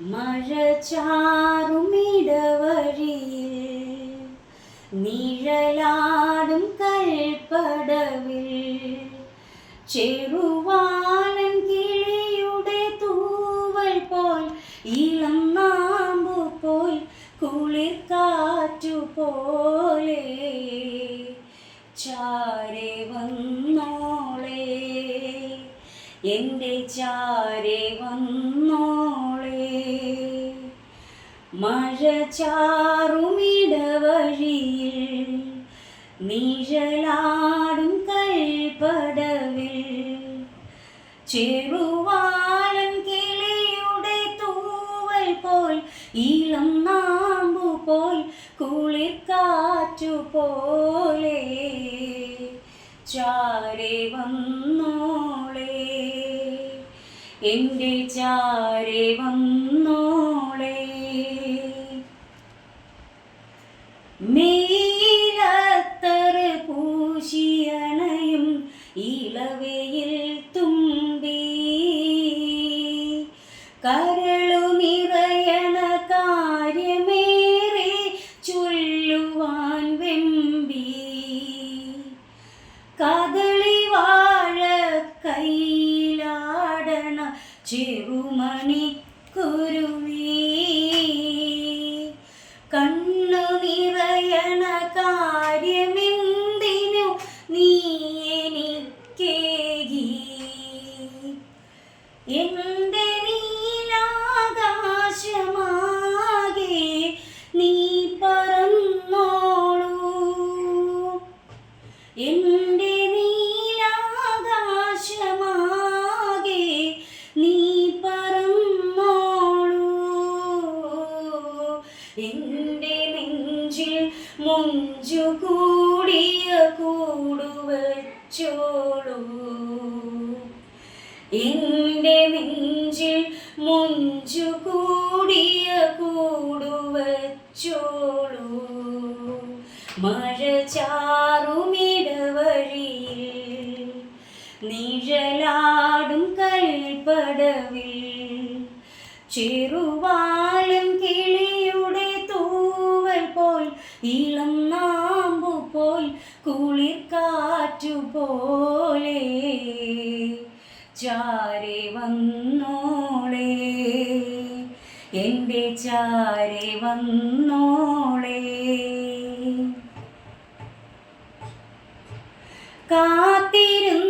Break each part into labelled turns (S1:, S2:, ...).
S1: മഴ ചാറുമിടവഴിയിൽ നിഴലാടും കൽപ്പടവിൽ ചെറുവാനൻ കിളിയുടെ തൂവൽ പോൽ ഇളം നാമ്പു പോൽ കുളിർ കാറ്റു പോലെ ചാരെ വന്നോളേ. എന്റെ ചാരെ വന്നോളേ മഴ ചാറുമിടവഴിയിൽ നിഴലാടും കൽപ്പടവിൽ. ചെറുവാലൻ കിളിയുടെ തൂവൽ പോൽ ഇളം നാമ്പു പോൽ കുളിർക്കാറ്റു പോലെ ചാരെ വന്നോളേ. എന്റെ ചാരെ വന്നോളേ. മേലത്തറ് പൂശിയണയും ഇളവയിൽ തുമ്പി. കരളു നിറയണ കാര്യമേറെ ചൊല്ലുവാൻ വെമ്പി. കദളി വാഴ കൈലാടണ ചെറുമണിക്കുരുവി. എന്റെ നെഞ്ചിൽ മുഞ്ചു കൂടിയ കൂടുവച്ചോളൂ. മഴ ചാറുമിടവഴിയിൽ നിഴലാടും കൽപ്പടവിൽ ചെറുവാലം കിളിയുടെ തൂവൽ പോൽ ഇളം നാമ്പു പോൽ കുളിർ കാറ്റു പോലെ ചാരെ വന്നോളേ. എന്റെ ചാരെ വന്നോളേ. കാത്തിരുന്ന്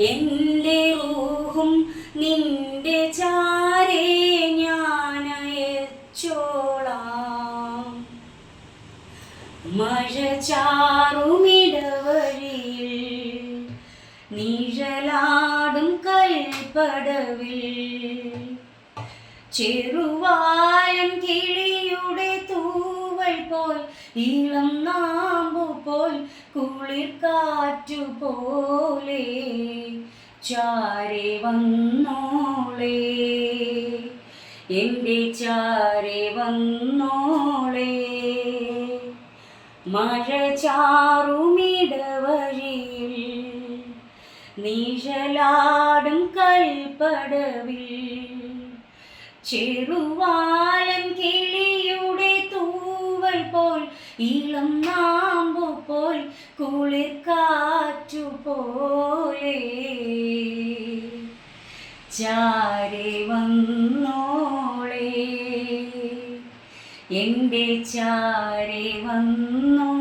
S1: എന്റെ റൂഹും നിന്റെ ചാരേ ഞാനയച്ചോളാം. മഴ ചാറുമിടവഴിയിൽ നിഴലാടും കൽപ്പടവിൽ. ചെറുവായം കിളിയുടെ തൂവൽ പോൽ ഇളം പോൽ കുളിർ കാറ്റു പോലെ ചാരെ വന്നോളേ. എന്റെ ചാരെ വന്നോളേ. മഴ ചാറുമിടവഴിയിൽ നീഴലാടും കൽപ്പടവിൽ ചെറുവാലൻ കിളിയുടെ തൂവൽ പോൽ ഇളം പോൽ കുളിർ കാറ്റുപോലെ ചാരി വന്നോളേ. എന്റെ ചാരി വന്നോ